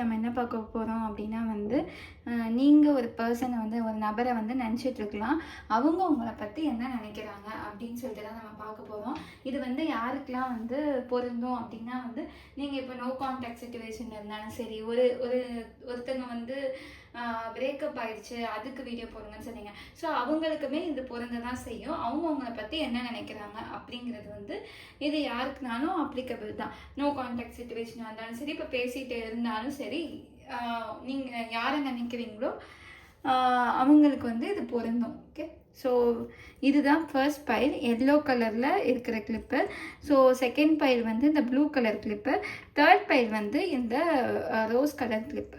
Amén. என்ன பார்க்க போகிறோம் அப்படின்னா வந்து நீங்கள் ஒரு பர்சனை வந்து ஒரு நபரை வந்து நினச்சிட்ருக்கலாம் அவங்க உங்களை பற்றி என்ன நினைக்கிறாங்க அப்படின்னு சொல்லிட்டு தான் நம்ம பார்க்க போகிறோம் இது வந்து யாருக்கெல்லாம் வந்து பொருந்தும் அப்படின்னா வந்து நீங்கள் இப்போ நோ கான்டாக்ட் சுச்சுவேஷன் இருந்தாலும் சரி ஒரு ஒரு ஒருத்தங்க வந்து பிரேக்கப் ஆயிடுச்சு அதுக்கு வீடியோ போடுங்கன்னு சொன்னீங்க. ஸோ அவங்களுக்குமே இது பொருந்த தான் செய்யும். அவங்க உங்களை பற்றி என்ன நினைக்கிறாங்க அப்படிங்கிறது வந்து இது யாருக்குனாலும் அப்ளிகபிள் தான். நோ கான்டாக்ட் சுச்சுவேஷனாக இருந்தாலும் சரி இப்போ பேசிகிட்டு இருந்தாலும் சரி நீங்கள் யாரை நினைக்கிறீங்களோ அவங்களுக்கு வந்து இது பொருந்தும் ஓகே ஸோ இதுதான் ஃபர்ஸ்ட் பைல் எல்லோ கலரில் இருக்கிற கிளிப்பு ஸோ செகண்ட் பைல் வந்து இந்த blue colour clip third file வந்து இந்த rose colour clip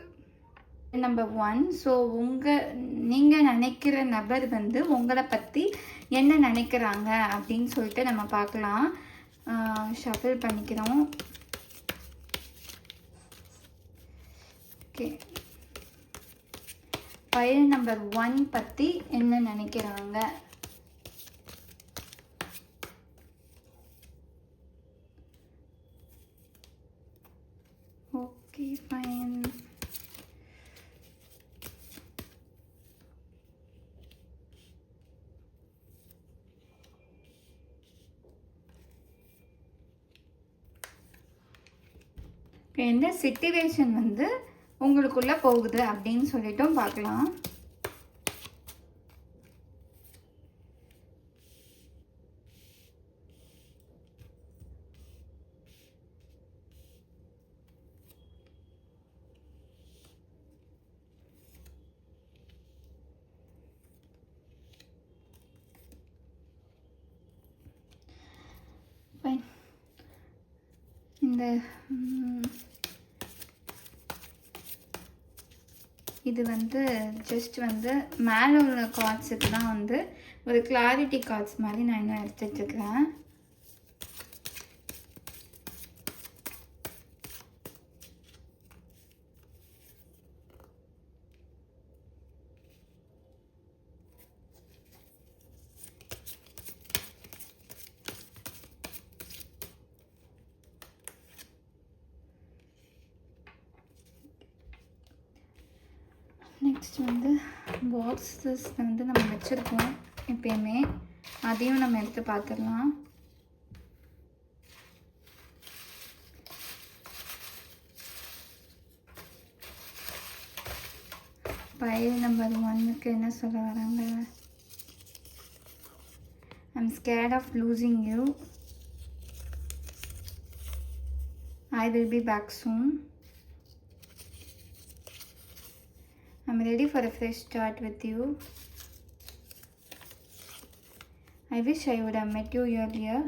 number one so உங்கள் நீங்கள் நினைக்கிற நபர் வந்து உங்களை பற்றி என்ன நினைக்கிறாங்க அப்படின்னு சொல்லிட்டு நம்ம பார்க்கலாம். ஷஃபில் பண்ணிக்கிறோம். ஓகே. ஃபைல் நம்பர் ஒன் பற்றி என்ன நினைக்கிறாங்க? ஓகே ஃபைன் இப்போ எந்த வந்து உங்களுக்குள்ளே போகுது அப்படின்னு சொல்லிட்டும் பார்க்கலாம். இந்த இது வந்து ஜஸ்ட் வந்து மேலே உள்ள கார்ட்ஸுக்கு தான் வந்து ஒரு கிளாரிட்டி கார்ட்ஸ் மாதிரி நான் இன்னும் எடுத்துகிட்ருக்கிறேன் நெக்ஸ்ட் வந்து பாக்ஸஸ் வந்து நம்ம வச்சுருக்கோம். எப்பயுமே அதையும் நம்ம எடுத்து பார்த்துடலாம். ஃபைல் நம்பர் ஒன்னுக்கு என்ன சொல்ல வராங்க? I'm scared of losing you I will be back soon I'm ready for a fresh start with you. I wish I would have met you earlier.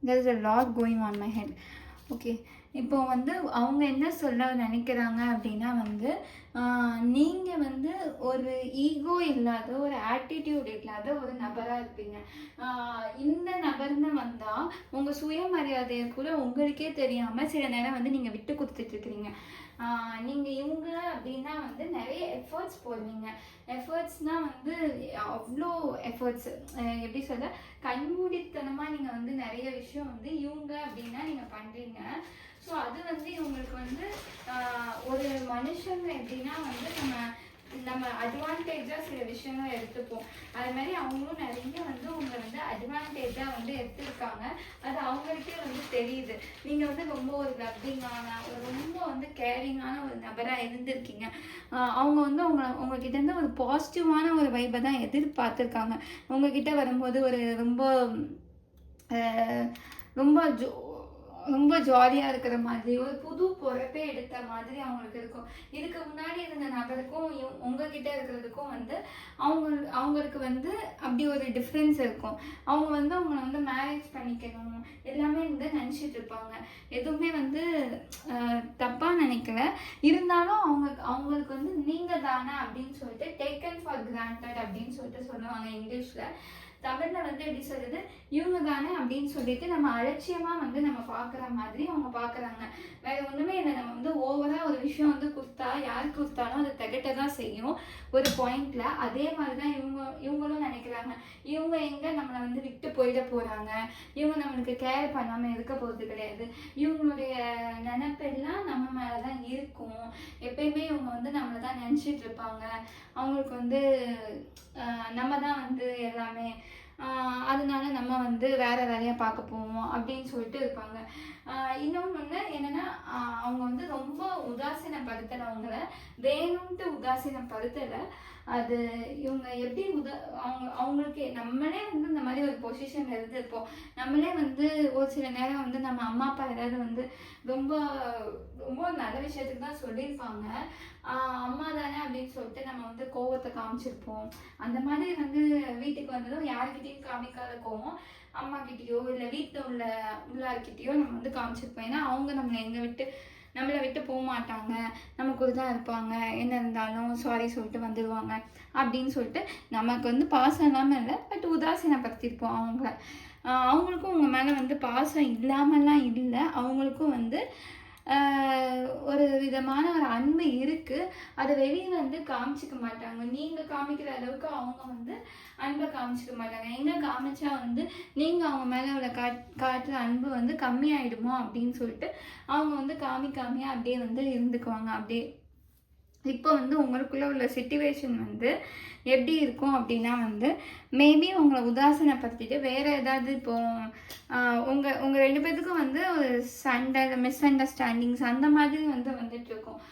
There is a lot going on my head. Okay இப்போ வந்து அவங்க என்ன சொல்ல நினைக்கிறாங்க அப்படின்னா வந்து நீங்கள் வந்து ஒரு ஈகோ இல்லாத ஒரு ஆட்டிடியூட் இல்லாத ஒரு நபராக இருப்பீங்க. இந்த நபர்னு வந்தால் உங்கள் சுயமரியாதையை கூட உங்களுக்கே தெரியாமல் சில நேரம் வந்து நீங்கள் விட்டு கொடுத்துட்ருக்குறீங்க நீங்கள் இவங்க அப்படின்னா வந்து நிறைய எஃபர்ட்ஸ் போடுவீங்க. எஃபர்ட்ஸ்னால் வந்து அவ்வளோ எஃபர்ட்ஸ் எப்படி சொல்ல? கண்மூடித்தனமாக நீங்கள் வந்து நிறைய விஷயம் வந்து இவங்க அப்படின்னா நீங்கள் பண்ணுறீங்க ஸோ அது வந்து இவங்களுக்கு வந்து ஒரு மனுஷங்க எப்படின்னா வந்து நம்ம நம்ம அட்வான்டேஜாக சில விஷயங்கள் எடுத்துப்போம். அது மாதிரி அவங்களும் நிறைய வந்து உங்களை வந்து அட்வான்டேஜாக வந்து எடுத்துருக்காங்க. அது அவங்களுக்கே வந்து தெரியுது. நீங்கள் வந்து ரொம்ப ஒரு லவ்விங்கான ஒரு ரொம்ப வந்து கேரிங்கான ஒரு நபராக இருந்திருக்கீங்க. அவங்க வந்து உங்களை உங்ககிட்ட இருந்து ஒரு பாசிட்டிவான ஒரு வைப்பை தான் எதிர்பார்த்துருக்காங்க. உங்ககிட்ட வரும்போது ஒரு ரொம்ப ரொம்ப ஜோ ரொம்ப ஜாலியாக இருக்கிற மாதிரி ஒரு புது பொறப்பே எடுத்த மாதிரி அவங்களுக்கு இருக்கும். இதுக்கு முன்னாடி இருந்த நபருக்கும் உங்ககிட்ட இருக்கிறதுக்கும் வந்து அவங்க அவங்களுக்கு வந்து அப்படி ஒரு டிஃப்ரென்ஸ் இருக்கும். அவங்க வந்து அவங்கள வந்து மேரேஜ் பண்ணிக்கணும். எல்லாமே வந்து நினச்சிட்டு இருப்பாங்க. எதுவுமே வந்து தப்பாக நினைக்கல. இருந்தாலும் அவங்க அவங்களுக்கு வந்து நீங்கள் தானே அப்படின்னு சொல்லிட்டு டேக்கன் ஃபார் கிராண்டட் அப்படின்னு சொல்லிட்டு சொல்லுவாங்க இங்கிலீஷில். தமிழ்ல வந்து எப்படி சொல்றது? இவங்க தானே அப்படின்னு சொல்லிட்டு நம்ம அலட்சியமா வந்து நம்ம பார்க்குற மாதிரி அவங்க பார்க்குறாங்க. வேற ஒண்ணுமே இல்லை. நம்ம வந்து ஓவரா ஒரு விஷயம் வந்து கொடுத்தா யார் கொடுத்தாலும் அது திகட்ட தான் செய்யும். ஒரு பாயிண்ட்ல அதே மாதிரி தான் இவங்க இவங்களும் நினைக்கிறாங்க. இவங்க எங்க நம்மளை வந்து விட்டு போயிட போறாங்க? இவங்க நம்மளுக்கு கேர் பண்ணாம இருக்க போறது கிடையாது. இவங்களுடைய நினைப்பெல்லாம் நம்ம மேலதான் தான் எப்பயுமே இவங்க வந்து நம்மளை தான் நினச்சிட்டு இருப்பாங்க. அவங்களுக்கு வந்து நம்ம தான் வந்து எல்லாமே. அதனால நம்ம வந்து வேற வேலையை பார்க்க போவோம் அப்படின்னு சொல்லிட்டு இருப்பாங்க. இன்னொன்று ஒன்று என்னன்னா அவங்க வந்து ரொம்ப உதாசீனப்படுத்துறவங்கள வேணும்ட்டு உதாசீனப்படுத்தலை. அது இவங்க எப்படி உத அவங்க அவங்களுக்கு நம்மளே வந்து இந்த மாதிரி ஒரு பொசிஷன் இருந்திருப்போம். நம்மளே வந்து ஒரு சில நேரம் வந்து நம்ம அம்மா அப்பா ஏதாவது வந்து ரொம்ப ரொம்ப நல்ல விஷயத்துக்கு தான் சொல்லியிருப்பாங்க. அம்மா தானே அப்படின்னு சொல்லிட்டு நம்ம வந்து கோவத்தை காமிச்சிருப்போம். அந்த மாதிரி வந்து வீட்டுக்கு வந்ததும் யாருக்கிட்டையும் காமிக்காத கோவம். அம்மா கிட்டேயோ இல்லை வீட்டில் உள்ள உள்ளார்கிட்டயோ நம்ம வந்து காமிச்சிருப்போம். ஏன்னா அவங்க நம்மளை எங்கே விட்டு நம்மளை விட்டு போக மாட்டாங்க. நம்ம கூட தான் இருப்பாங்க. என்ன இருந்தாலும் சாரி சொல்லிட்டு வந்துடுவாங்க அப்படின்னு சொல்லிட்டு நமக்கு வந்து பாசம் இல்லாமல் இல்லை பட் உதாசீனப்படுத்தியிருப்போம் அவங்கள. அவங்களுக்கும் உங்கள் மேலே வந்து பாசம் இல்லாமலாம் இல்லை. அவங்களுக்கும் வந்து ஒரு விதமான ஒரு அன்பு இருக்குது அதை வெளியே வந்து காமிச்சிக்க மாட்டாங்க. நீங்கள் காமிக்கிற அளவுக்கு அவங்க வந்து அன்பை காமிச்சிக்க மாட்டாங்க. எங்கே காமிச்சா வந்து நீங்கள் அவங்க மேலே உள்ள காட் காட்டுற அன்பு வந்து கம்மியாயிடுமோ அப்படின்னு சொல்லிட்டு அவங்க வந்து காமிக்காமையே அப்படியே வந்து இருந்துக்குவாங்க. அப்படியே இப்போ வந்து உங்களுக்குள்ளே உள்ள சுச்சுவேஷன் வந்து எப்படி இருக்கும் அப்படின்னா வந்து மேபி உங்களை உதாசீனப்படுத்திட்டு வேறு ஏதாவது இப்போ உங்கள் உங்கள் ரெண்டு பேத்துக்கும் வந்து ஒரு சண்டை மிஸ் அண்டர்ஸ்டாண்டிங்ஸ் அந்த மாதிரி வந்து வந்துட்டுருக்கும்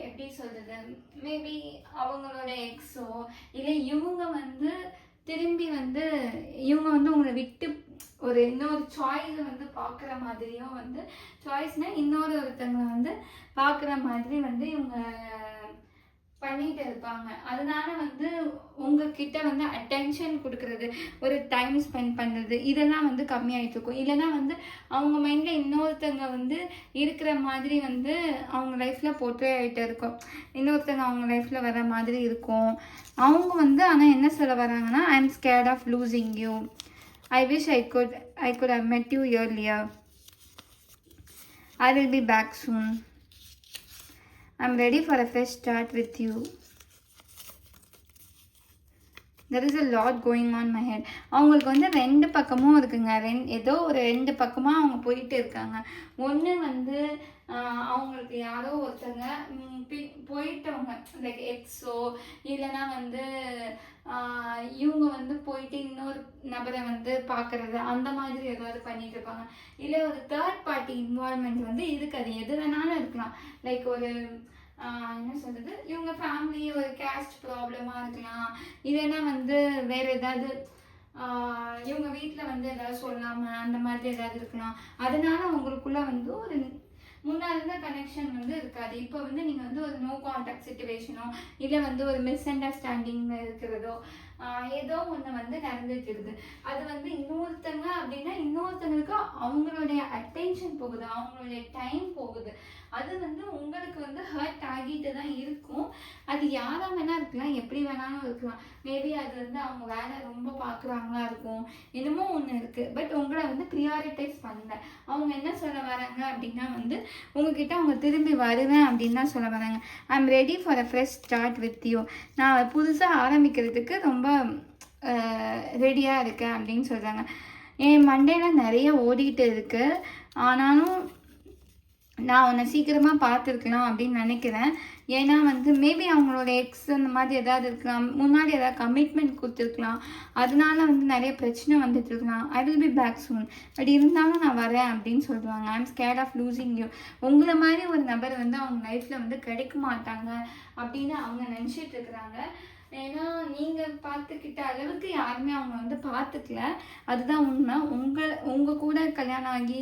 எப்படி சொல்கிறது மேபி அவங்களோட எக்ஸோ இல்லை இவங்க வந்து திரும்பி வந்து இவங்க வந்து உங்களை விட்டு ஒரு இன்னொரு சாய்ஸை வந்து பார்க்குற மாதிரியும் வந்து சாய்ஸ்னால் இன்னொரு ஒருத்தங்களை வந்து பார்க்குற மாதிரி வந்து இவங்க பண்ணிட்டு இருப்பாங்க அதனால வந்து உங்ககிட்ட வந்து அட்டென்ஷன் கொடுக்கறது ஒரு டைம் ஸ்பெண்ட் பண்ணுறது இதெல்லாம் வந்து கம்மியாயிட்டு இருக்கும் இல்லைன்னா வந்து அவங்க மைண்டில் இன்னொருத்தங்க வந்து இருக்கிற மாதிரி வந்து அவங்க லைஃப்பில் போட்டே ஆகிட்டு இருக்கும். இன்னொருத்தங்க அவங்க லைஃப்பில் வர மாதிரி இருக்கும். அவங்க வந்து ஆனால் என்ன சொல்ல வராங்கன்னா I am scared of losing you I wish I could I could I met you earlier I will be back soon I'm ready for a fresh start with you. There is a lot going on my head அவங்களுக்கு வந்து ரெண்டு பக்கமும் இருக்குங்க. ரெண் ஏதோ ஒரு ரெண்டு பக்கமாக அவங்க போயிட்டு இருக்காங்க. ஒன்று வந்து அவங்களுக்கு யாரோ ஒருத்தங்க பி- போயிட்டவங்க லைக் எக்ஸோ இல்லைன்னா வந்து இவங்க வந்து போயிட்டு இன்னொரு நபரை வந்து பார்க்கறது அந்த மாதிரி ஏதாவது பண்ணிட்டு இருப்பாங்க. இல்லை ஒரு தேர்ட் பார்ட்டி இன்வால்மெண்ட் வந்து இருக்காது அது எது வேணாலும் இருக்கலாம். லைக் ஒரு என்ன சொல்கிறது இவங்க ஃபேமிலி ஒரு கேஸ்ட் ப்ராப்ளமாக இருக்கலாம். இல்லைன்னா வந்து வேறு ஏதாவது இவங்க வீட்டில் வந்து ஏதாவது சொல்லாம அந்த மாதிரி ஏதாவது இருக்கலாம். அதனால அவங்களுக்குள்ளே வந்து ஒரு முன்னாடி இருந்த கனெக்ஷன் வந்து இருக்காது. இப்போ வந்து நீங்கள் வந்து ஒரு நோ கான்டாக்ட் சுச்சுவேஷனோ இல்லை வந்து ஒரு மிஸ் அண்டர்ஸ்டாண்டிங் இருக்கிறதோ ஏதோ ஒன்று வந்து நடந்துட்டு இருக்குது அது வந்து இன்னொருத்தங்க அப்படின்னா இன்னொருத்தங்களுக்கு அவங்களுடைய அட்டென்ஷன் போகுது அவங்களுடைய டைம் போகுது. அது வந்து உங்களுக்கு வந்து ஹர்ட் ஆகிட்டு தான் இருக்கும். அது யாரா வேணா இருக்கலாம் எப்படி வேணாலும் இருக்கலாம். மேபி அது வந்து அவங்க வேலை ரொம்ப பார்க்குறாங்களா இருக்கும். என்னமோ ஒன்று இருக்குது பட் உங்களை வந்து ப்ரியாரிட்டைஸ் பண்ணல. அவங்க என்ன சொல்ல வராங்க அப்படின்னா வந்து உங்ககிட்ட அவங்க திரும்பி வருவேன் அப்படின்னு தான் சொல்ல வராங்க. I am ready for a fresh start with you நான் புதுசாக ஆரம்பிக்கிறதுக்கு ரொம்ப ரெடியாக இருக்கேன் அப்படின்னு சொல்கிறாங்க என் மண்டையில் நிறைய ஓடிக்கிட்டு இருக்குது ஆனாலும் நான் உன்னை சீக்கிரமாக பார்த்துருக்கலாம் அப்படின்னு நினைக்கிறேன். ஏன்னா வந்து மேபி அவங்களோட எக்ஸ் அந்த மாதிரி ஏதாவது இருக்கலாம். முன்னாடி ஏதாவது கமிட்மெண்ட் கொடுத்துருக்கலாம். அதனால வந்து நிறைய பிரச்சனை வந்துட்டு இருக்கலாம். I will be back soon but இருந்தாலும் நான் வரேன் அப்படின்னு சொல்லுவாங்க. I am scared of losing you உங்களை மாதிரி ஒரு நபர் வந்து அவங்க லைஃப்பில் வந்து கிடைக்க மாட்டாங்க அப்படின்னு அவங்க நினச்சிட்டு இருக்கிறாங்க. ஏன்னா நீங்கள் பார்த்துக்கிட்ட அளவுக்கு யாருமே அவங்க வந்து பார்த்துக்கல அதுதான் உண்மை. உங்கள் உங்கள் கூட கல்யாணம் ஆகி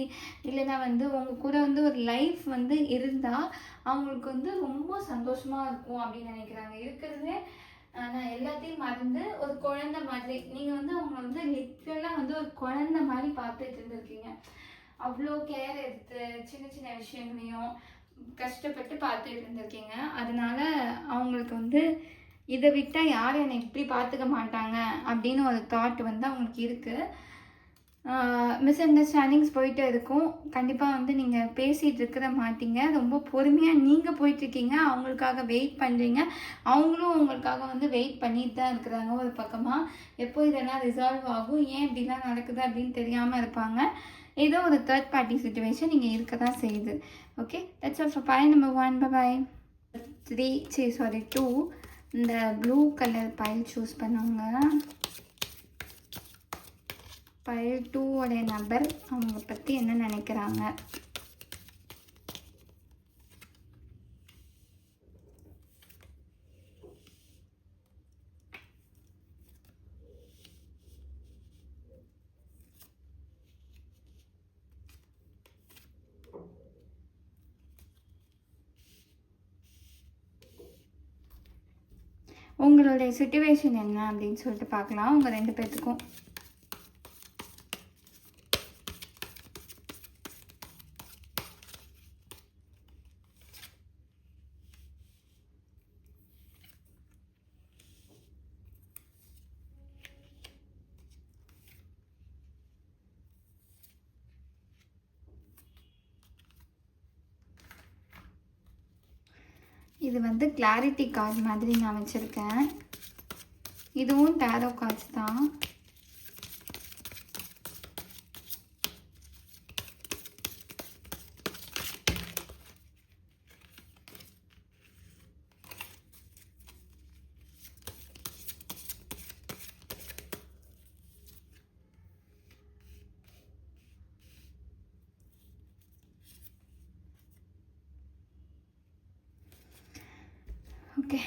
இல்லைன்னா வந்து உங்கள் கூட வந்து ஒரு லைஃப் வந்து இருந்தால் அவங்களுக்கு வந்து ரொம்ப சந்தோஷமாக இருக்கும் அப்படின்னு நினைக்கிறாங்க. இருக்கிறதே நான் எல்லாத்தையும் மறந்து ஒரு குழந்த மாதிரி. நீங்கள் வந்து அவங்க வந்து லிட்ரலாக வந்து ஒரு குழந்த மாதிரி பார்த்துட்டு இருந்திருக்கீங்க. அவ்வளோ கேர் எடுத்து சின்ன சின்ன விஷயங்களையும் கஷ்டப்பட்டு பார்த்துட்டு இருந்திருக்கீங்க. அதனால அவங்களுக்கு வந்து இதை விட்டால் யாரும் என்னை இப்படி பார்த்துக்க மாட்டாங்க அப்படின்னு ஒரு தாட் வந்து அவங்களுக்கு இருக்குது மிஸ் அண்டர்ஸ்டாண்டிங்ஸ் போயிட்டு இருக்கும். கண்டிப்பாக வந்து நீங்கள் பேசிகிட்டு இருக்கிற மாட்டீங்க. ரொம்ப பொறுமையாக நீங்கள் போயிட்டுருக்கீங்க அவங்களுக்காக வெயிட் பண்ணுறீங்க அவங்களும் உங்களுக்காக வந்து வெயிட் பண்ணிட்டு தான் இருக்கிறாங்க ஒரு பக்கமாக எப்போ இதெல்லாம் ரிசால்வ் ஆகும்? ஏன் இப்படிலாம் நடக்குது அப்படின்னு தெரியாமல் இருப்பாங்க. ஏதோ ஒரு தேர்ட் பார்ட்டி சுச்சுவேஷன் நீங்கள் இருக்க தான் செய்யுது. Okay that's all for boy number one boy three சரி சாரி டூ இந்த ப்ளூ கலர் பைல் சூஸ் பண்ணவங்க பைல் டூவோடைய நபர் அவங்க பற்றி என்ன நினைக்கிறாங்க உங்களுடைய சுச்சுவேஷன் என்ன அப்படின்னு சொல்லிட்டு பார்க்கலாம். உங்கள் ரெண்டு பேர்த்துக்கும் இது வந்து கிளாரிட்டி கார்டு மாதிரி நான் வச்சுருக்கேன். இதுவும் டேரோ கார்ட்ஸ் தான் ஓகே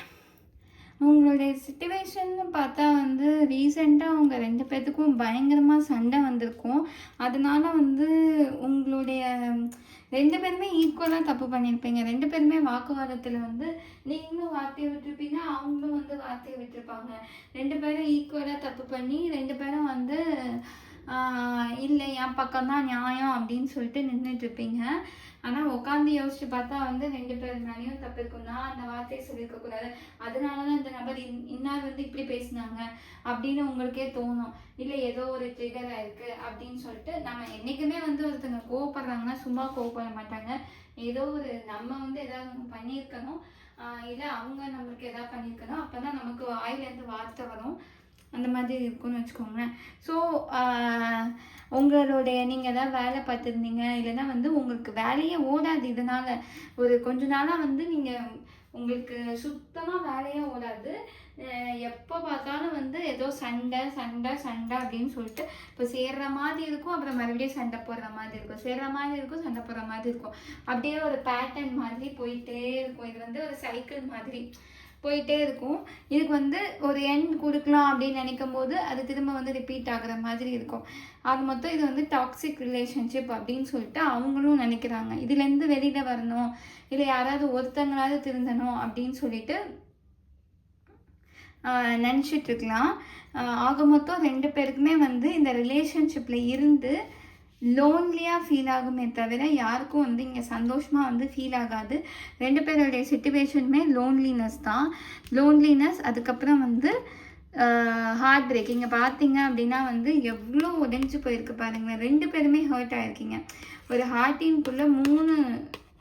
உங்களுடைய சுச்சுவேஷன்னு பார்த்தா வந்து ரீசெண்டாக அவங்க பயங்கரமாக சண்டை வந்திருக்கும். அதனால வந்து உங்களுடைய ரெண்டு பேருமே ஈக்குவலாக தப்பு பண்ணியிருப்பீங்க ரெண்டு பேருமே வாக்குவாதத்தில் வந்து நீங்களும் வார்த்தையை விட்டுருப்பீங்க அவங்களும் வந்து வார்த்தையை விட்டுருப்பாங்க. ரெண்டு பேரும் ஈக்குவலாக தப்பு பண்ணி ரெண்டு பேரும் வந்து இல்லை என் பக்கம் தான் நியாயம் அப்படின்னு சொல்லிட்டு நின்றுட்டு இருப்பீங்க ஆனால் உட்காந்து யோசிச்சு பார்த்தா வந்து ரெண்டு பேர் மேலேயும் தப்பு இருக்கும்னா அந்த வார்த்தையை சொல்லியிருக்கக்கூடாது அதனால தான் இந்த நபர் இன் இன்னார் வந்து இப்படி பேசினாங்க அப்படின்னு உங்களுக்கே தோணும். இல்லை ஏதோ ஒரு ட்ரிகர் ஆயிருக்கு அப்படின்னு சொல்லிட்டு நம்ம என்றைக்குமே வந்து ஒருத்தங்க கோவப்படுறாங்கன்னா சும்மா கோவப்பட மாட்டாங்க. ஏதோ ஒரு நம்ம வந்து ஏதாவது பண்ணியிருக்கணும். இல்லை அவங்க நம்மளுக்கு எதாவது பண்ணியிருக்கணும். அப்போ தான் நமக்கு வாயிலேருந்து வார்த்தை வரும். அந்த மாதிரி இருக்கும்னு வச்சுக்கோங்களேன். ஸோ உங்களுடைய நீங்கள் ஏதாவது வேலை பார்த்துருந்தீங்க இல்லைன்னா வந்து உங்களுக்கு வேலையே ஓடாது. இதனால் ஒரு கொஞ்ச நாளாக வந்து நீங்கள் உங்களுக்கு சுத்தமாக வேலையே ஓடாது. எப்போ பார்த்தாலும் வந்து ஏதோ சண்டை சண்டை சண்டை அப்படின்னு சொல்லிட்டு இப்போ சேர்ற மாதிரி இருக்கும் அப்புறம் மறுபடியும் சண்டை போடுற மாதிரி இருக்கும். சேர்ற மாதிரி இருக்கும் சண்டை போடுற மாதிரி இருக்கும். அப்படியே ஒரு பேட்டர்ன் மாதிரி போயிட்டே இருக்கும். இது வந்து ஒரு சைக்கிள் மாதிரி. போயிட்டே இருக்கும். இதுக்கு வந்து ஒரு எண்ட் கொடுக்கலாம் அப்படின்னு நினைக்கும் போது அது திரும்ப வந்து ரிப்பீட் ஆகிற மாதிரி இருக்கும். ஆக மொத்தம் இது வந்து டாக்ஸிக் ரிலேஷன்ஷிப் அப்படின்னு சொல்லிட்டு அவங்களும் நினைக்கிறாங்க. இதுலேருந்து வெளியில் வரணும். இல்லை யாராவது ஒருத்தங்களாவது திருந்தணும் அப்படின்னு சொல்லிட்டு நினச்சிட்டு இருக்கலாம். ஆக மொத்தம் ரெண்டு பேருக்குமே வந்து இந்த ரிலேஷன்ஷிப்பில் இருந்து லோன்லியாக ஃபீல் ஆகுமே தவிர யாருக்கும் வந்து இங்கே சந்தோஷமாக வந்து ஃபீல் ஆகாது. ரெண்டு பேருடைய சுச்சுவேஷனுமே லோன்லினஸ் தான். லோன்லினஸ் அதுக்கப்புறம் வந்து ஹார்ட் பிரேக் இங்கே பார்த்தீங்க அப்படின்னா வந்து எவ்வளோ உடைஞ்சு போயிருக்கு பாருங்களேன். ரெண்டு பேருமே ஹர்ட் ஆகிருக்கீங்க ஒரு ஹார்ட்டின்குள்ளே மூணு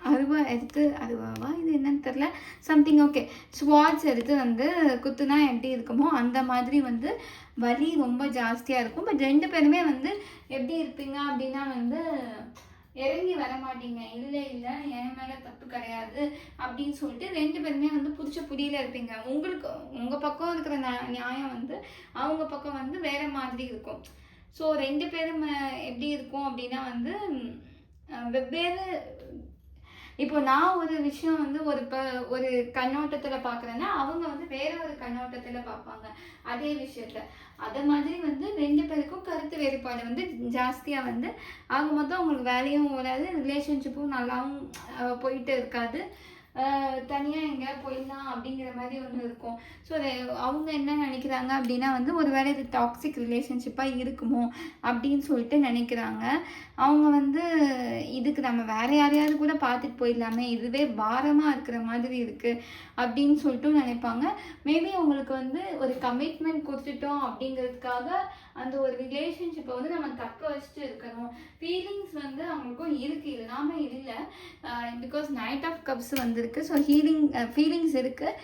அருவா எடுத்து அருவாவா இது என்னன்னு தெரில சம்திங் ஓகே ஸ்வாட்ச் எடுத்து வந்து குத்துனா எப்படி இருக்குமோ அந்த மாதிரி வந்து வலி ரொம்ப ஜாஸ்தியாக இருக்கும். பட் ரெண்டு பேருமே வந்து எப்படி இருப்பீங்க அப்படின்னா வந்து இறங்கி வர மாட்டீங்க. இல்லை இல்லை என் மேலே தப்பு கிடையாது அப்படின்னு சொல்லிட்டு ரெண்டு பேருமே வந்து பிடிச்ச புரியல இருப்பீங்க. உங்களுக்கு உங்கள் பக்கம் இருக்கிற நியா- நியாயம் வந்து அவங்க பக்கம் வந்து வேற மாதிரி இருக்கும். ஸோ ரெண்டு பேரும் எப்படி இருக்கும் அப்படின்னா வந்து வெவ்வேறு இப்போ நான் ஒரு விஷயம் வந்து ஒரு ப ஒரு கண்ணோட்டத்தில் பார்க்குறேன்னா அவங்க வந்து வேற ஒரு கண்ணோட்டத்தில் பார்ப்பாங்க அதே விஷயத்த. அதே மாதிரி வந்து ரெண்டு பேருக்கும் கருத்து வேறுபாடு வந்து ஜாஸ்தியாக வந்து ஆக மொத்தம் அவங்களுக்கு வேலையும் ஓடாது ரிலேஷன்ஷிப்பும் நல்லாவும் போயிட்டு இருக்காது. தனியாக எங்கேயா போயிடலாம் அப்படிங்கிற மாதிரி ஒன்று இருக்கும். ஸோ அவங்க என்ன நினைக்கிறாங்க அப்படின்னா வந்து ஒருவேளை இது டாக்ஸிக் ரிலேஷன்ஷிப்பாக இருக்குமோ அப்படின்னு சொல்லிட்டு நினைக்கிறாங்க. அவங்க வந்து இதுக்கு நம்ம வேறு யாரையாவது கூட பார்த்துட்டு போயிடலாமே இதுவே பாரமாக இருக்கிற மாதிரி இருக்குது அப்படின்னு சொல்லிட்டு நினைப்பாங்க. மேபி அவங்களுக்கு வந்து ஒரு கமிட்மெண்ட் கொடுத்துட்டோம் அப்படிங்கிறதுக்காக அந்த ஒரு ரிலேஷன்ஷிப்பை வந்து நம்ம தக்க வச்சுட்டு இருக்கணும். ஃபீலிங்ஸ் வந்து அவங்களுக்கும் இருக்கு. இல்லாமல் இல்லை. பிகாஸ் நைட் ஆஃப் கப்ஸ் வந்திருக்கு. ஸோ ஹீலிங் ஃபீலிங்ஸ் இருக்குது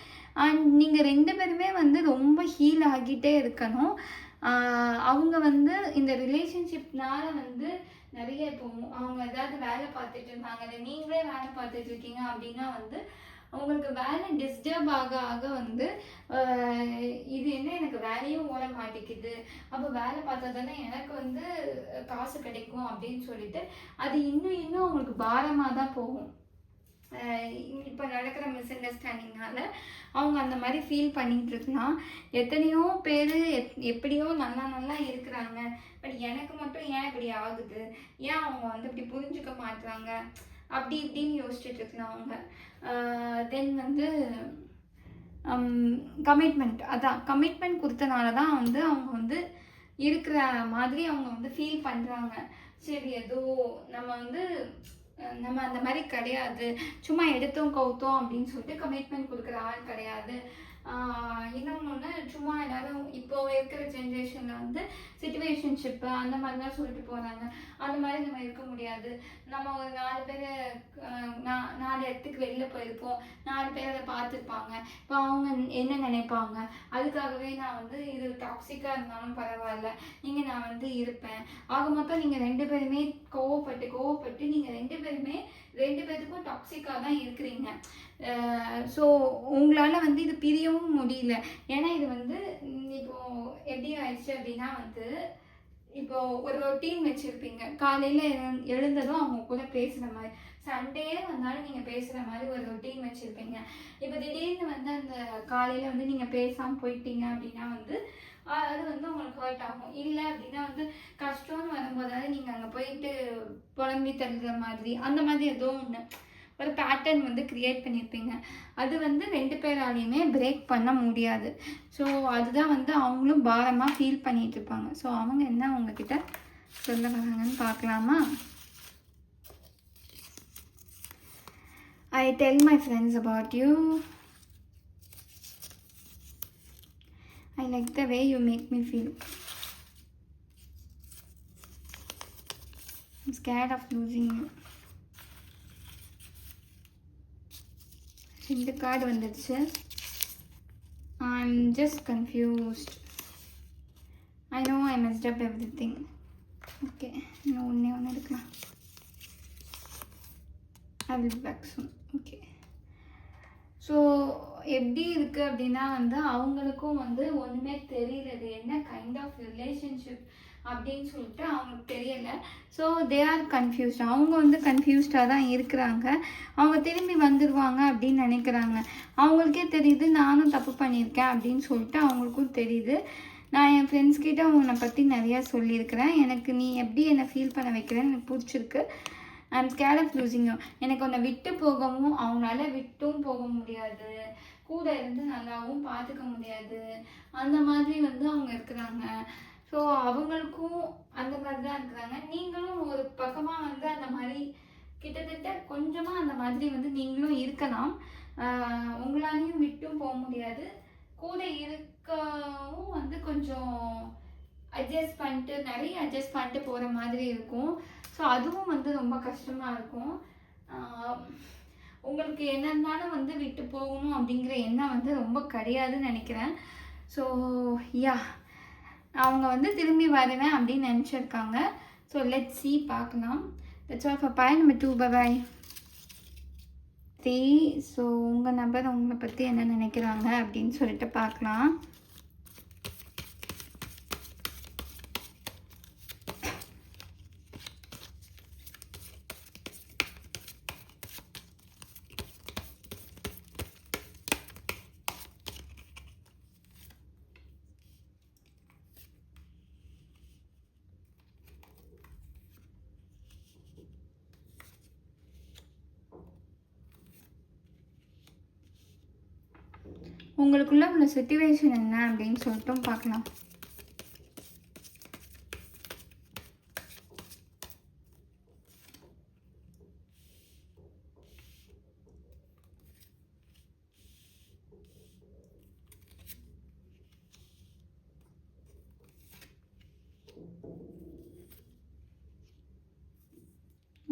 அண்ட் நீங்கள் ரெண்டு பேருமே வந்து ரொம்ப ஹீல் ஆகிட்டே இருக்கணும். அவங்க வந்து இந்த ரிலேஷன்ஷிப்னால வந்து நிறைய இப்போ அவங்க ஏதாவது வேலை பார்த்துட்டு இருந்தாங்க இல்லை நீங்களே வேலை பார்த்துட்டு இருக்கீங்க அப்படின்னா வந்து அவங்களுக்கு வேலை டிஸ்டர்ப் ஆக ஆக வந்து இது என்ன எனக்கு வேலையும் ஓட மாட்டேங்குது. அப்போ வேலை பார்த்தா தானே எனக்கு வந்து காசு கிடைக்கும் அப்படின்னு சொல்லிட்டு அது இன்னும் இன்னும் அவங்களுக்கு பாரமாக தான் போகும் இப்போ நடக்கிற மிஸ் அண்டர்ஸ்டாண்டிங்னால அவங்க அந்த மாதிரி ஃபீல் பண்ணிகிட்டு இருக்கலாம் எத்தனையோ பேர் எப்படியோ நல்லா நல்லா இருக்கிறாங்க. பட் எனக்கு மட்டும் ஏன் இப்படி ஆகுது? ஏன் அவங்க வந்து இப்படி புரிஞ்சுக்க மாட்டுறாங்க? அப்படி இப்படின்னு யோசிச்சுட்டு இருக்கலாம் அவங்க தென் வந்து கமிட்மெண்ட் அதான் கமிட்மெண்ட் கொடுத்தனால தான் வந்து அவங்க வந்து இருக்கிற மாதிரி அவங்க வந்து ஃபீல் பண்ணுறாங்க சரி ஏதோ நம்ம வந்து நம்ம அந்த மாதிரி கிடையாது. சும்மா எடுத்தோம் கவுத்தோம் அப்படின்னு சொல்லிட்டு கமிட்மெண்ட் கொடுக்குற ஆள் கிடையாது. இன்னொன்று சும்மா எல்லாரும் இப்போ இருக்கிற ஜென்ரேஷனில் வந்து சிச்சுவேஷன்ஷிப்பு அந்த மாதிரிலாம் சொல்லிட்டு போகிறாங்க அந்த மாதிரி நம்ம இருக்க முடியாது. நம்ம ஒரு நாலு பேர் நாலு இடத்துக்கு வெளில போயிருப்போம். நாலு பேர் அதை பார்த்துருப்பாங்க. இப்போ அவங்க என்ன நினைப்பாங்க? அதுக்காகவே நான் வந்து இது டாக்ஸிக்காக இருந்தாலும் பரவாயில்ல. நீங்கள் நான் வந்து இருப்பேன். ஆக மொத்தம் நீங்கள் ரெண்டு பேருமே கோவப்பட்டு கோவப்பட்டு நீங்கள் ரெண்டு பேருமே ரெண்டு பேருக்கும் டாக்ஸிக்காக தான் இருக்கிறீங்க. ஸோ உங்களால் வந்து இது பிரியவும் முடியல. ஏன்னா இது வந்து இப்போது எப்படி ஆயிடுச்சு அப்படின்னா வந்து இப்போ ஒரு ரொட்டீன் வச்சுருப்பீங்க. காலையில் எழுந்ததும் அவங்க கூட பேசுகிற மாதிரி. சண்டே வந்தாலும் நீங்கள் பேசுகிற மாதிரி ஒரு ரொட்டீன் வச்சுருப்பீங்க. இப்போ திடீர்னு வந்து அந்த காலையில் வந்து நீங்கள் பேசாமல் போயிட்டீங்க அப்படின்னா வந்து அது வந்து உங்களுக்கு ஹர்ட் ஆகும். இல்லை அப்படின்னா வந்து கஷ்டம்னு வரும்போதாவது நீங்கள் அங்கே போயிட்டு புலம்பி தள்ளுற மாதிரி அந்த மாதிரி ஏதோ ஒன்று ஒரு பேட்டர்ன் வந்து கிரியேட் பண்ணியிருப்பீங்க அது வந்து ரெண்டு பேராலையுமே பிரேக் பண்ண முடியாது. ஸோ அதுதான் வந்து அவங்களும் பாரமாக ஃபீல் பண்ணிட்டு இருப்பாங்க. ஸோ அவங்க என்ன அவங்கக்கிட்ட சொல்ல வராங்கன்னு பார்க்கலாமா? I tell my friends about you I like the way you make me feel. I'm scared of losing you. ரெண்டு கார்டு வந்துடுச்சு I'm just confused I know I messed up everything okay இன்னும் ஒன்றே ஒன்று எடுக்கலாம் I will back soon okay so எப்படி இருக்குது அப்படின்னா வந்து அவங்களுக்கும் வந்து ஒன்றுமே தெரியறது என்ன கைண்ட் ஆஃப் ரிலேஷன்ஷிப் அப்படின்னு சொல்லிட்டு அவங்களுக்கு தெரியலை. ஸோ தே ஆர் கன்ஃபியூஸ்ட் அவங்க வந்து கன்ஃபியூஸ்டாக தான் இருக்கிறாங்க. அவங்க திரும்பி வந்துடுவாங்க அப்படின்னு நினைக்கிறாங்க. அவங்களுக்கே தெரியுது நானும் தப்பு பண்ணியிருக்கேன் அப்படின்னு சொல்லிட்டு அவங்களுக்கும் தெரியுது. நான் என் ஃப்ரெண்ட்ஸ்கிட்ட உன்னை பற்றி நிறையா சொல்லியிருக்கிறேன். எனக்கு நீ எப்படி என்னை ஃபீல் பண்ண வைக்கிறேன்னு எனக்கு பிடிச்சிருக்கு. ஐயம் ஸ்கேர் ஆஃப் லூசிங் எனக்கு அந்த விட்டு போகவும் அவங்களால விட்டும் போக முடியாது. கூட இருந்து நல்லாவும் பார்த்துக்க முடியாது. அந்த மாதிரி வந்து அவங்க இருக்கிறாங்க. ஸோ அவங்களுக்கும் அந்த மாதிரி தான் இருக்கிறாங்க. நீங்களும் ஒரு பக்கமாக வந்து அந்த மாதிரி கிட்டத்தட்ட கொஞ்சமாக அந்த மாதிரி வந்து நீங்களும் இருக்கலாம். உங்களாலையும் விட்டும் போக முடியாது. கூட இருக்கவும் வந்து கொஞ்சம் அட்ஜஸ்ட் பண்ணிட்டு நிறைய அட்ஜஸ்ட் பண்ணிட்டு போகிற மாதிரி இருக்கும். ஸோ அதுவும் வந்து ரொம்ப கஷ்டமாக இருக்கும். உங்களுக்கு என்ன இருந்தாலும் வந்து விட்டு போகணும் அப்படிங்கிற எண்ணம் வந்து ரொம்ப கிடையாதுன்னு நினைக்கிறேன். ஸோ யா அவங்க வந்து திரும்பி வருவேன் அப்படின்னு நினச்சிருக்காங்க. ஸோ லெட் சி பார்க்கலாம். லெட்ஸ் ஆஃப் அ பாய் நம்ம டூ பபாய் த்ரீ ஸோ உங்கள் நபர் உங்களை பற்றி என்ன நினைக்கிறாங்க அப்படின்னு சொல்லிட்டு பார்க்கலாம். சுச்சுவேஷன் என்ன அப்படின்னு சொல்லிட்டும் பார்க்கலாம்.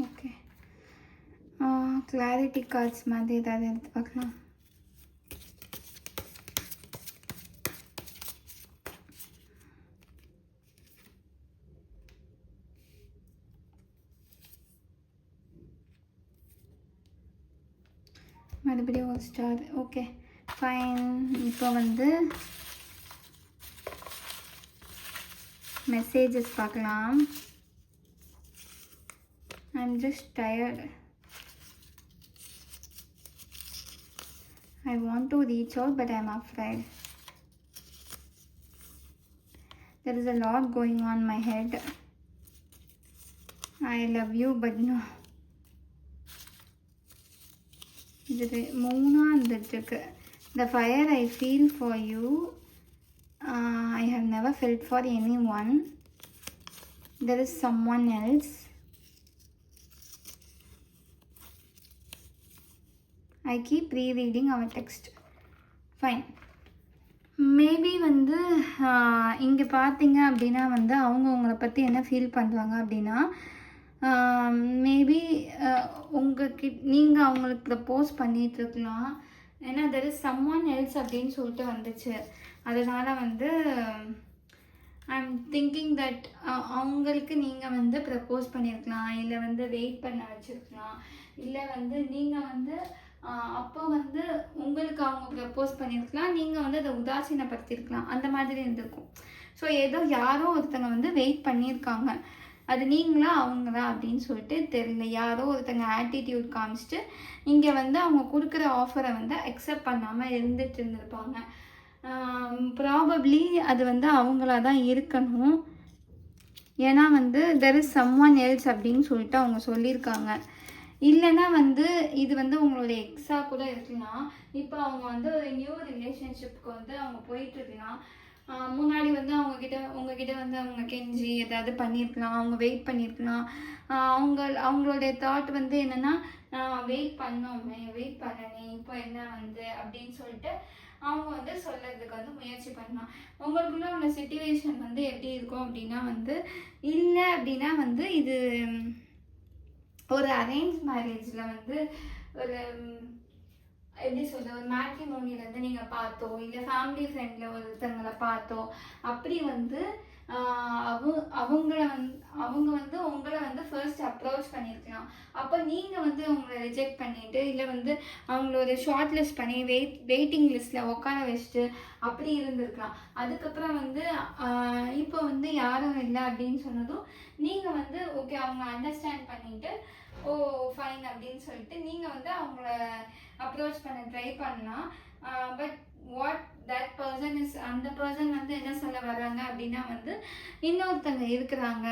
ஓகே கிளாரிட்டி கார்ட்ஸ் மாதிரி ஏதாவது எடுத்து பார்க்கலாம். மறுபடியும் ஒரு ஸ்டார் ஓகே ஃபைன் இப்போ வந்து மெசேஜஸ் பார்க்கலாம் I'm just tired. I want to reach out, but I'm afraid. There is a lot going on my head. I love you, but no. இது மூணாக இருந்துட்டுருக்கு. The fire I feel for you I have never felt for anyone there is someone else I keep rereading our text fine maybe வந்து uh, இங்கே பார்த்தீங்க அப்படின்னா வந்து அவங்க உங்களை பற்றி என்ன ஃபீல் பண்ணுறாங்க அப்படின்னா மேபி உங்ககிட்ட நீங்கள் அவங்களுக்கு ப்ரப்போஸ் பண்ணிகிட்ருக்கலாம் ஏன்னா there is some one else அப்படின்னு சொல்லிட்டு வந்துச்சு. அதனால் வந்து ஐ எம் திங்கிங் தட் அவங்களுக்கு நீங்கள் வந்து ப்ரப்போஸ் பண்ணியிருக்கலாம் இல்லை வந்து வெயிட் பண்ண வச்சுருக்கலாம். இல்லை வந்து நீங்கள் வந்து அப்போ வந்து உங்களுக்கு அவங்க ப்ரப்போஸ் பண்ணியிருக்கலாம் நீங்கள் வந்து அதை உதாசீனப்படுத்தியிருக்கலாம் அந்த மாதிரி இருந்திருக்கும். ஸோ ஏதோ யாரோ ஒருத்தங்க வந்து வெயிட் பண்ணியிருக்காங்க அது நீங்களா அவங்களா அப்படின்னு சொல்லிட்டு தெரியல. யாரோ ஒருத்தங்க ஆட்டிடியூட் காமிச்சிட்டு இங்கே வந்து அவங்க கொடுக்குற ஆஃபரை வந்து அக்செப்ட் பண்ணாமல் இருந்துட்டு இருந்திருப்பாங்க. ப்ராபப்ளி அது வந்து அவங்களா தான் இருக்கணும். ஏன்னா வந்து there is some one else அப்படின்னு சொல்லிட்டு அவங்க சொல்லியிருக்காங்க. இல்லைன்னா வந்து இது வந்து உங்களுடைய எக்ஸாக கூட இருக்கலாம். இப்போ அவங்க வந்து ஒரு நியூ ரிலேஷன்ஷிப்க்கு வந்து அவங்க போயிட்டு இருக்கலாம். முன்னாடி வந்து அவங்கக்கிட்ட உங்ககிட்ட வந்து அவங்க கெஞ்சி ஏதாவது பண்ணியிருக்கலாம் அவங்க வெயிட் பண்ணியிருக்கலாம் அவங்க அவங்களுடைய தாட் வந்து என்னன்னா வெயிட் பண்ணோமே வெயிட் பண்ணனே இப்போ என்ன வந்து? அப்படின்னு சொல்லிட்டு அவங்க வந்து சொல்கிறதுக்கு வந்து முயற்சி பண்ணலாம். உங்களுக்குள்ள உள்ள சுச்சுவேஷன் வந்து எப்படி இருக்கும் அப்படின்னா வந்து இல்லை அப்படின்னா வந்து இது ஒரு அரேஞ்ச் மேரேஜில் வந்து ஒரு எப்படி சொல்கிறது ஒரு மேட்ரிமோனியிலேருந்து நீங்கள் பார்த்தோ இல்லை ஃபேமிலி ஃப்ரெண்டில் ஒருத்தங்களை பார்த்தோ அப்படி வந்து அவ அவங்கள வந்து அவங்க வந்து உங்களை வந்து ஃபர்ஸ்ட் அப்ரோச் பண்ணியிருக்கலாம். அப்போ நீங்கள் வந்து அவங்கள ரிஜெக்ட் பண்ணிட்டு இல்லை வந்து அவங்கள ஷார்ட் லிஸ்ட் பண்ணி வெயிட் வெயிட்டிங் லிஸ்ட்டில் உட்கார வச்சுட்டு அப்படி இருந்திருக்கலாம். அதுக்கப்புறம் வந்து இப்போ வந்து யாரும் இல்லை அப்படின்னு சொன்னதும் நீங்கள் வந்து ஓகே அவங்க அண்டர்ஸ்டாண்ட் பண்ணிட்டு ஓ ஃபைன் அப்படின்னு சொல்லிட்டு நீங்கள் வந்து அவங்கள அப்ரோச் பண்ண ட்ரை பண்ணலாம் but what that person is அந்த பர்சன் வந்து என்ன சொல்ல வர்றாங்க அப்படின்னா வந்து இன்னொருத்தங்க இருக்கிறாங்க.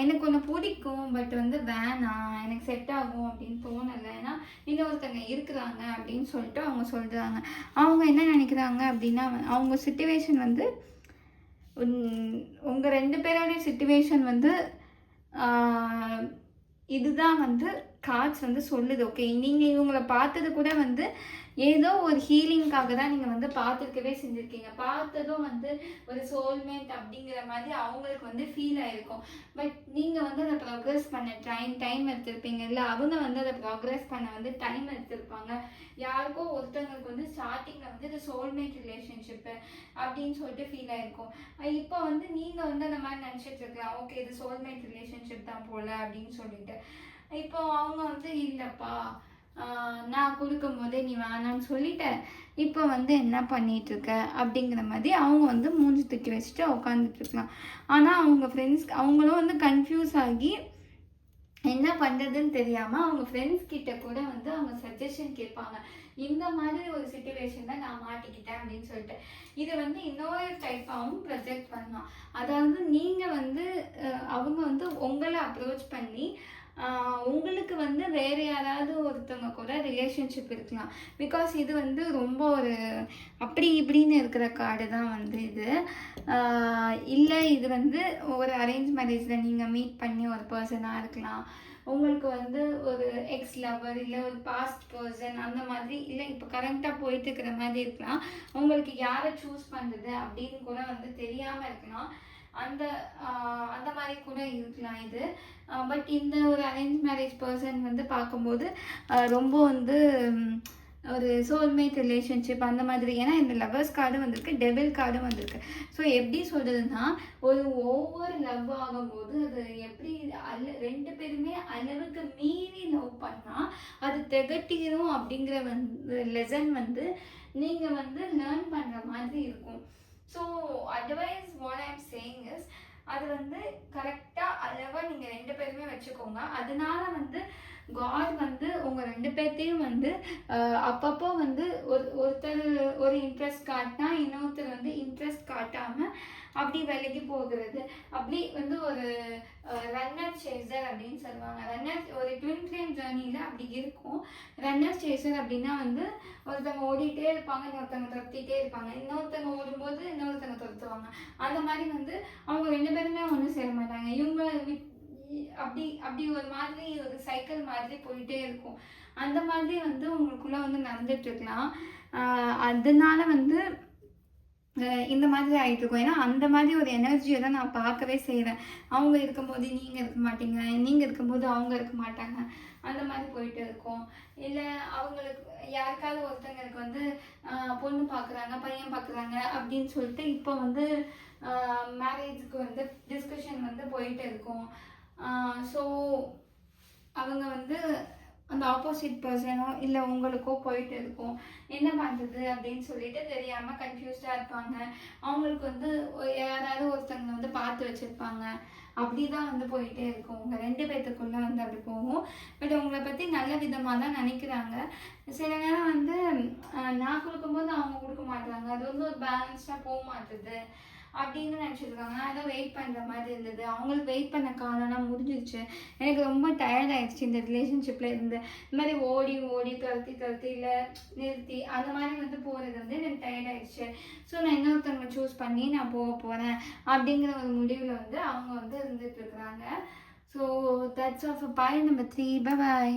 எனக்கு ஒன்று பிடிக்கும் பட் வந்து வேணாம் எனக்கு செட் ஆகும் அப்படின்னு தோணலை. ஏன்னா இன்னொருத்தங்க இருக்கிறாங்க அப்படின்னு சொல்லிட்டு அவங்க சொல்கிறாங்க அவங்க என்ன நினைக்கிறாங்க அப்படின்னா அவங்க சுச்சுவேஷன் வந்து உங்கள் ரெண்டு பேரோடைய சுச்சுவேஷன் வந்து இதுதான் வந்து கார்ட்ஸ் வந்து சொல்லுது ஓகே நீங்கள் இவங்களை பார்த்தது கூட வந்து ஏதோ ஒரு ஹீலிங்காக தான் நீங்கள் வந்து பார்த்துருக்கவே செஞ்சுருக்கீங்க. பார்த்ததும் வந்து ஒரு சோல்மேட் அப்படிங்கிற மாதிரி அவங்களுக்கு வந்து ஃபீல் ஆகிருக்கும் பட் நீங்கள் வந்து அதை ப்ராக்ரெஸ் பண்ண டைம் டைம் எடுத்திருப்பீங்க. இல்லை அவங்க வந்து அதை ப்ரோக்ரஸ் பண்ண வந்து டைம் எடுத்திருப்பாங்க. யாருக்கோ ஒருத்தவங்களுக்கு வந்து ஸ்டார்டிங்கில் வந்து இது சோல்மேட் ரிலேஷன்ஷிப்பு அப்படின்னு சொல்லிட்டு ஃபீல் ஆகிருக்கும் இப்போ வந்து நீங்கள் வந்து அந்த மாதிரி நினச்சிட்டு இருக்கலாம். ஓகே இது சோல்மேட் ரிலேஷன்ஷிப் தான் போல அப்படின்னு சொல்லிட்டு. இப்போ அவங்க வந்து இல்லைப்பா நான் கொடுக்கும் போதே நீ வேணான்னு சொல்லிட்ட. இப்போ வந்து என்ன பண்ணிட்டு இருக்க அப்படிங்கிற மாதிரி அவங்க வந்து மூஞ்சி தூக்கி வச்சுட்டு உட்காந்துட்டு இருக்கலாம் ஆனால் அவங்க ஃப்ரெண்ட்ஸ் அவங்களும் வந்து கன்ஃபியூஸ் ஆகி என்ன பண்ணுறதுன்னு தெரியாமல் அவங்க ஃப்ரெண்ட்ஸ் கிட்ட கூட வந்து அவங்க சஜஷன் கேட்பாங்க. இந்த மாதிரி ஒரு சுச்சுவேஷனில் நான் மாட்டிக்கிட்டேன் அப்படின்னு சொல்லிட்டு. இது வந்து இன்னொரு டைப்பாகவும் ப்ரொஜெக்ட் பண்ணலாம். அதாவது நீங்கள் வந்து அவங்க வந்து உங்களை அப்ரோச் பண்ணி உங்களுக்கு வந்து வேறு யாராவது ஒருத்தவங்க கூட ரிலேஷன்ஷிப் இருக்கலாம். பிகாஸ் இது வந்து ரொம்ப ஒரு அப்படி இப்படின்னு இருக்கிற கார்டு தான் வந்து இது. இல்லை இது வந்து ஒரு அரேஞ்ச் மேரேஜில் நீங்கள் மீட் பண்ணி ஒரு பர்சனாக இருக்கலாம். உங்களுக்கு வந்து ஒரு எக்ஸ் லவர் இல்லை ஒரு பாஸ்ட் பர்சன் அந்த மாதிரி இல்லை இப்போ கரண்ட்டாக போயிட்டு இருக்கிற மாதிரி இருக்கலாம். உங்களுக்கு யாரை சூஸ் பண்ணுறது அப்படின்னு கூட வந்து தெரியாமல் இருக்கலாம். அந்த அந்த மாதிரி கூட இருக்கலாம் இது. பட் இந்த ஒரு அரேஞ்ச் மேரேஜ் பர்சன் வந்து பார்க்கும்போது ரொம்ப வந்து ஒரு சோல்மேட் ரிலேஷன்ஷிப் அந்த மாதிரி. ஏன்னா இந்த லவ்வர்ஸ் கார்டும் வந்திருக்கு டெபிள் கார்டும் வந்திருக்கு. ஸோ எப்படி சொல்கிறதுனா ஒரு ஒவ்வொரு லவ் ஆகும்போது அது எப்படி அல்ல ரெண்டு பேருமே அளவுக்கு மீறி லவ் பண்ணால் அது திகட்டிடும் அப்படிங்கிற வந்து லெசன் வந்து நீங்கள் வந்து லேர்ன் பண்ணுற மாதிரி இருக்கும். So advice what I'm saying is அது வந்து கரெக்டாக அளவாக நீங்கள் ரெண்டு பேருமே வச்சுக்கோங்க. அதனால வந்து காட் வந்து உங்கள் ரெண்டு பேர்த்தையும் வந்து அப்பப்போ வந்து ஒரு ஒருத்தர் ஒரு இன்ட்ரெஸ்ட் காட்டினா இன்னொருத்தர் வந்து இன்ட்ரெஸ்ட் காட்டாமல் அப்படி வேலைக்கு போகிறது. அப்படி வந்து ஒரு ரன்னர் சேசர் அப்படின்னு சொல்லுவாங்க. ரன்னர் ஒரு ட்வின் ஃப்ளேம் ஜேர்னியில் அப்படி இருக்கும். ரன்னர் சேசர் அப்படின்னா வந்து ஒருத்தவங்க ஓடிட்டே இருப்பாங்க இன்னொருத்தவங்க துரத்திட்டே இருப்பாங்க. இன்னொருத்தவங்க ஓடும்போது இன்னொருத்தவங்க துரத்துவாங்க. அந்த மாதிரி வந்து அவங்க ரெண்டு பேருமே ஒன்றும் சேர மாட்டாங்க. இவங்க அப்படி அப்படி ஒரு மாதிரி ஒரு சைக்கிள் மாதிரி போயிட்டே இருக்கும். அந்த மாதிரி வந்து உங்களுக்குள்ள வந்து நடந்துட்டு இருக்கலாம். அதனால வந்து இந்த மாதிரி ஆகிட்டு இருக்கும். ஏன்னா அந்த மாதிரி ஒரு எனர்ஜியை தான் நான் பார்க்கவே செய்கிறேன் அவங்க இருக்கும்போது நீங்கள் இருக்க மாட்டீங்க. நீங்கள் இருக்கும்போது அவங்க இருக்க மாட்டாங்க. அந்த மாதிரி போயிட்டு இருக்கும். இல்லை அவங்களுக்கு யாருக்காவது ஒருத்தங்களுக்கு வந்து பொண்ணு பார்க்குறாங்க பையன் பார்க்குறாங்க அப்படின்னு சொல்லிட்டு இப்போ வந்து மேரேஜுக்கு வந்து டிஸ்கஷன் வந்து போயிட்டு இருக்கும். ஸோ அவங்க வந்து அந்த ஆப்போசிட் பர்சனோ இல்லை உங்களுக்கோ போயிட்டு இருக்கும். என்ன பண்ணுறது அப்படின்னு சொல்லிட்டு தெரியாமல் கன்ஃபியூஸ்டாக இருப்பாங்க. அவங்களுக்கு வந்து யாராவது ஒருத்தவங்க வந்து பார்த்து வச்சுருப்பாங்க. அப்படி தான் வந்து போயிட்டே இருக்கும். உங்கள் ரெண்டு பேர்த்துக்குள்ளே வந்து அப்படி போகும். பட் உங்களை பற்றி நல்ல விதமாக தான் நினைக்கிறாங்க. சில நேரம் வந்து நான் கொடுக்கும்போது அவங்க கொடுக்க மாட்டாங்க அது வந்து ஒரு பேலன்ஸ்டாக போக மாட்டுது. அப்படின்னு நினச்சிருக்காங்க. அதான் வெயிட் பண்ணுற மாதிரி இருந்தது. அவங்களுக்கு வெயிட் பண்ண காலம்லாம் முடிஞ்சிருச்சு. எனக்கு ரொம்ப டயர்ட் ஆயிடுச்சு இந்த ரிலேஷன்ஷிப்பில் இருந்து. இந்த மாதிரி ஓடி ஓடி துரத்தி துரத்தி இல்லை நிறுத்தி அந்த மாதிரி வந்து போகிறது வந்து எனக்கு டயர்ட் ஆயிடுச்சு. ஸோ நான் இன்னொருத்தவங்க சூஸ் பண்ணி நான் போக போகிறேன் அப்படிங்கிற ஒரு முடிவில் வந்து அவங்க வந்து இருந்துகிட்ருக்குறாங்க இருக்கிறாங்க. So that's of boy number three boy